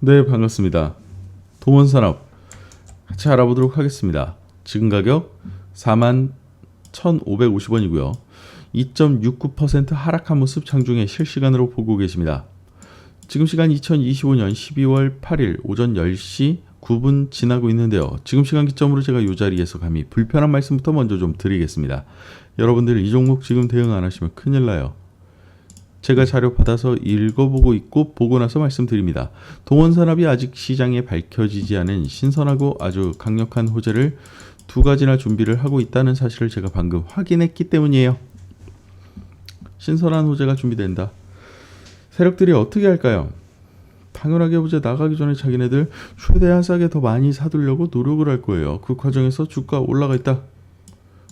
네, 반갑습니다. 동원산업 같이 알아보도록 하겠습니다. 지금 가격 4만 1,550원이고요. 2.69% 하락한 모습 장중에 실시간으로 보고 계십니다. 지금 시간 2025년 12월 8일 오전 10시 9분 지나고 있는데요. 지금 시간 기점으로 제가 이 자리에서 감히 불편한 말씀부터 먼저 좀 드리겠습니다. 여러분들 이 종목 지금 대응 안 하시면 큰일 나요. 제가 자료 받아서 읽어보고 있고 보고 나서 말씀드립니다. 동원산업이 아직 시장에 밝혀지지 않은 신선하고 아주 강력한 호재를 두 가지나 준비를 하고 있다는 사실을 제가 방금 확인했기 때문이에요. 신선한 호재가 준비된다. 세력들이 어떻게 할까요? 당연하게 호재 나가기 전에 자기네들 최대한 싸게 더 많이 사두려고 노력을 할 거예요. 그 과정에서 주가 올라가 있다.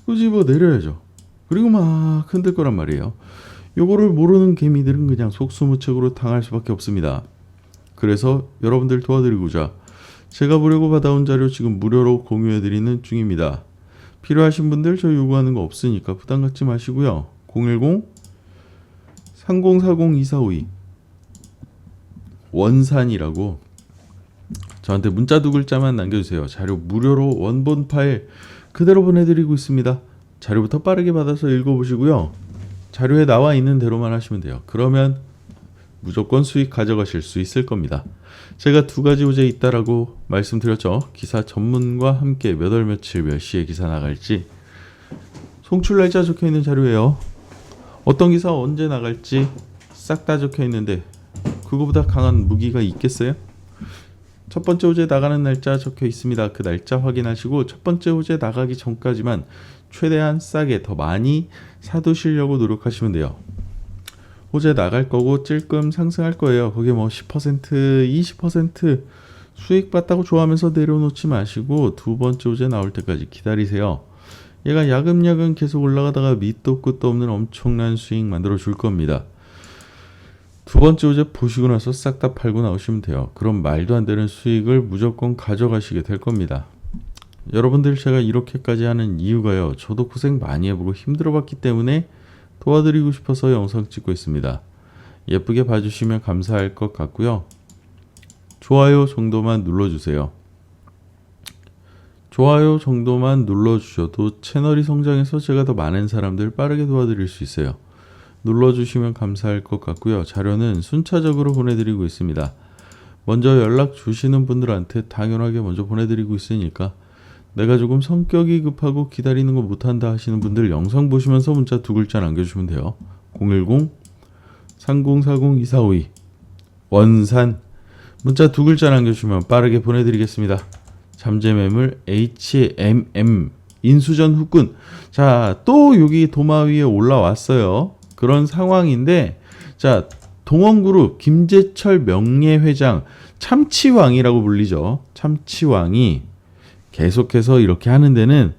끄집어 내려야죠. 그리고 막 흔들 거란 말이에요. 요거를 모르는 개미들은 그냥 속수무책으로 당할 수밖에 없습니다. 그래서 여러분들 도와드리고자 제가 보려고 받아온 자료 지금 무료로 공유해드리는 중입니다. 필요하신 분들 저 요구하는 거 없으니까 부담 갖지 마시고요. 010 3040 2452 원산이라고 저한테 문자 두 글자만 남겨주세요. 자료 무료로 원본 파일 그대로 보내드리고 있습니다. 자료부터 빠르게 받아서 읽어보시고요. 자료에 나와 있는 대로만 하시면 돼요. 그러면 무조건 수익 가져가실 수 있을 겁니다. 제가 두 가지 호재 있다라고 말씀드렸죠. 기사 전문과 함께 몇 월 며칠 몇 시에 기사 나갈지 송출 날짜 적혀 있는 자료예요. 어떤 기사 언제 나갈지 싹 다 적혀 있는데 그거보다 강한 무기가 있겠어요? 첫 번째 호재 나가는 날짜 적혀 있습니다. 그 날짜 확인하시고 첫 번째 호재 나가기 전까지만 최대한 싸게 더 많이 사두시려고 노력하시면 돼요. 호재 나갈 거고 찔끔 상승할 거예요. 거기에 뭐 10%, 20% 수익 봤다고 좋아하면서 내려놓지 마시고 두 번째 호재 나올 때까지 기다리세요. 얘가 야금야금 계속 올라가다가 밑도 끝도 없는 엄청난 수익 만들어 줄 겁니다. 두 번째 호재 보시고 나서 싹 다 팔고 나오시면 돼요. 그럼 말도 안 되는 수익을 무조건 가져가시게 될 겁니다. 여러분들 제가 이렇게까지 하는 이유가요. 저도 고생 많이 해보고 힘들어봤기 때문에 도와드리고 싶어서 영상 찍고 있습니다. 예쁘게 봐주시면 감사할 것 같고요. 좋아요 정도만 눌러주세요. 좋아요 정도만 눌러주셔도 채널이 성장해서 제가 더 많은 사람들 빠르게 도와드릴 수 있어요. 눌러주시면 감사할 것 같고요. 자료는 순차적으로 보내드리고 있습니다. 먼저 연락 주시는 분들한테 당연하게 먼저 보내드리고 있으니까 내가 조금 성격이 급하고 기다리는 거 못한다 하시는 분들 영상 보시면서 문자 두 글자 남겨주시면 돼요. 010 3040 2452 원산 문자 두 글자 남겨주시면 빠르게 보내드리겠습니다. 잠재매물 HMM 인수전 후군 자 또 여기 도마 위에 올라왔어요. 그런 상황인데 자 동원그룹 김재철 명예회장 참치왕이라고 불리죠. 참치왕이 계속해서 이렇게 하는 데는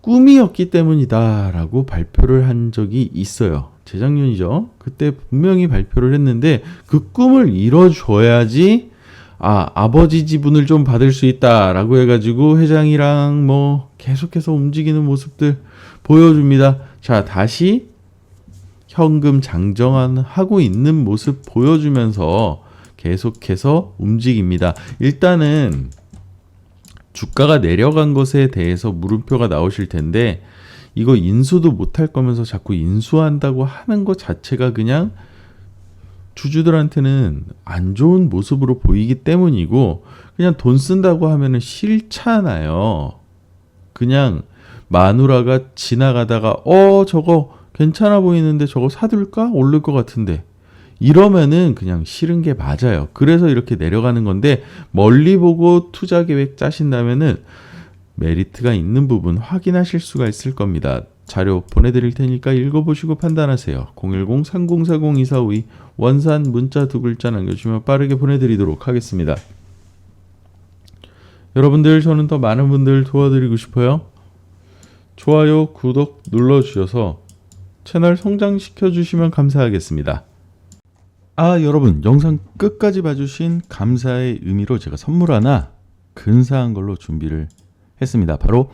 꿈이었기 때문이다라고 발표를 한 적이 있어요. 재작년이죠. 그때 분명히 발표를 했는데 그 꿈을 이뤄줘야지 아 아버지 지분을 좀 받을 수 있다라고 해가지고 회장이랑 뭐 계속해서 움직이는 모습들 보여줍니다. 자 다시 현금 장정한 하고 있는 모습 보여주면서 계속해서 움직입니다. 일단은 주가가 내려간 것에 대해서 물음표가 나오실 텐데 이거 인수도 못할 거면서 자꾸 인수한다고 하는 것 자체가 그냥 주주들한테는 안 좋은 모습으로 보이기 때문이고 그냥 돈 쓴다고 하면은 싫잖아요. 그냥 마누라가 지나가다가 어 저거 괜찮아 보이는데 저거 사둘까 오를 것 같은데 이러면은 그냥 싫은 게 맞아요. 그래서 이렇게 내려가는 건데 멀리 보고 투자 계획 짜신다면은 메리트가 있는 부분 확인하실 수가 있을 겁니다. 자료 보내드릴 테니까 읽어보시고 판단하세요. 010-3040-2452 원산 문자 두 글자 남겨주시면 빠르게 보내드리도록 하겠습니다. 여러분들 저는 더 많은 분들 도와드리고 싶어요. 좋아요, 구독 눌러주셔서 채널 성장시켜 주시면 감사하겠습니다. 아 여러분 영상 끝까지 봐주신 감사의 의미로 제가 선물 하나 근사한 걸로 준비를 했습니다. 바로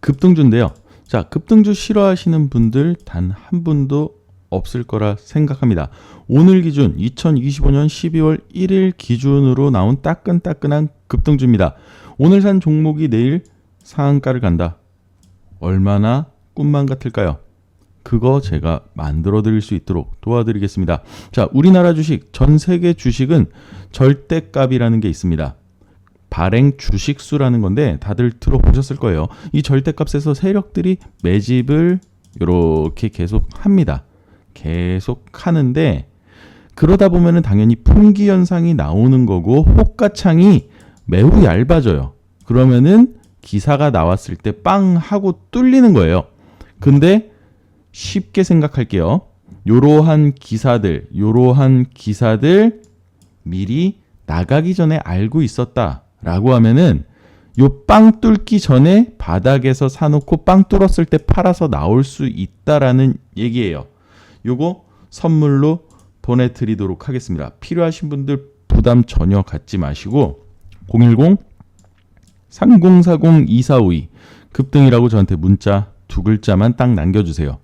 급등주인데요. 자 급등주 싫어하시는 분들 단 한 분도 없을 거라 생각합니다. 오늘 기준 2025년 12월 1일 기준으로 나온 따끈따끈한 급등주입니다. 오늘 산 종목이 내일 상한가를 간다. 얼마나 꿈만 같을까요? 그거 제가 만들어 드릴 수 있도록 도와드리겠습니다. 자, 우리나라 주식, 전 세계 주식은 절대값이라는 게 있습니다. 발행 주식수라는 건데 다들 들어보셨을 거예요. 이 절대값에서 세력들이 매집을 이렇게 계속 합니다. 계속 하는데 그러다 보면은 당연히 풍기 현상이 나오는 거고 호가창이 매우 얇아져요. 그러면은 기사가 나왔을 때 빵 하고 뚫리는 거예요. 근데 쉽게 생각할게요. 요러한 기사들, 요러한 기사들 미리 나가기 전에 알고 있었다라고 하면은 요 빵 뚫기 전에 바닥에서 사놓고 빵 뚫었을 때 팔아서 나올 수 있다라는 얘기예요. 요거 선물로 보내드리도록 하겠습니다. 필요하신 분들 부담 전혀 갖지 마시고 010 3040 2452 급등이라고 저한테 문자 두 글자만 딱 남겨주세요.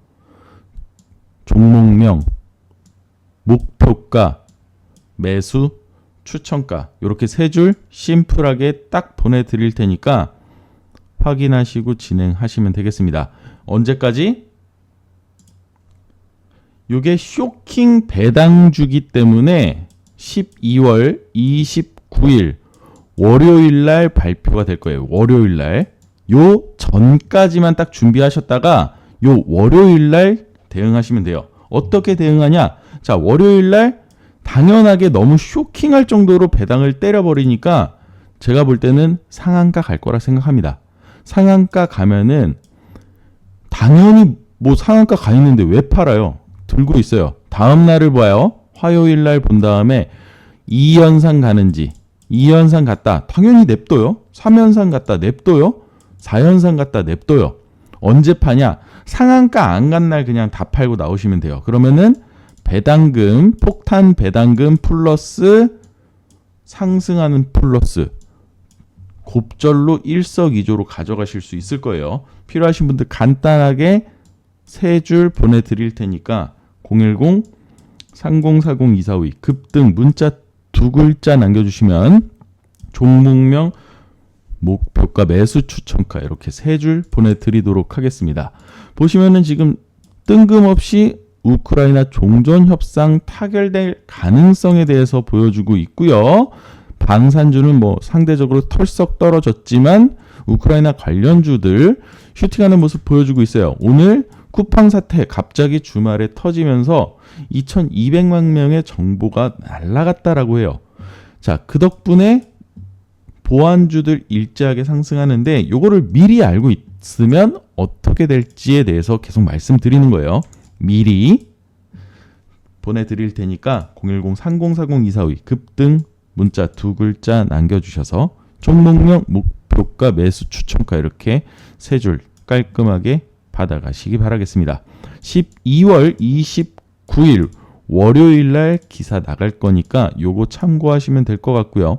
종목명, 목표가, 매수, 추천가 이렇게 세 줄 심플하게 딱 보내드릴 테니까 확인하시고 진행하시면 되겠습니다. 언제까지? 이게 쇼킹 배당주기 때문에 12월 29일 월요일 날 발표가 될 거예요. 월요일 날. 요 전까지만 딱 준비하셨다가 요 월요일 날 대응하시면 돼요. 어떻게 대응하냐? 자, 월요일 날 당연하게 너무 쇼킹할 정도로 배당을 때려버리니까 제가 볼 때는 상한가 갈 거라 생각합니다. 상한가 가면은 당연히 뭐 상한가 가 있는데 왜 팔아요? 들고 있어요. 다음 날을 봐요. 화요일 날 본 다음에 2연상 가는지 2연상 갔다. 당연히 냅둬요. 3연상 갔다 냅둬요. 4연상 갔다 냅둬요. 언제 파냐? 상한가 안 간 날 그냥 다 팔고 나오시면 돼요. 그러면은 배당금, 폭탄 배당금 플러스 상승하는 플러스 곱절로 일석이조로 가져가실 수 있을 거예요. 필요하신 분들 간단하게 세 줄 보내드릴 테니까 010 3040 2452 급등 문자 두 글자 남겨주시면 종목명 목표가 매수 추천가 이렇게 세 줄 보내드리도록 하겠습니다. 보시면은 지금 뜬금없이 우크라이나 종전 협상 타결될 가능성에 대해서 보여주고 있고요. 방산주는 뭐 상대적으로 털썩 떨어졌지만 우크라이나 관련주들 슈팅하는 모습 보여주고 있어요. 오늘 쿠팡 사태 갑자기 주말에 터지면서 2,200만 명의 정보가 날라갔다라고 해요. 자, 그 덕분에 보안주들 일제하게 상승하는데 요거를 미리 알고 있으면 어떻게 될지에 대해서 계속 말씀드리는 거예요. 미리 보내드릴 테니까 010-3040-242 급등 문자 두 글자 남겨주셔서 종목명 목표가 매수 추천가 이렇게 세 줄 깔끔하게 받아가시기 바라겠습니다. 12월 29일 월요일 날 기사 나갈 거니까 요거 참고하시면 될 것 같고요.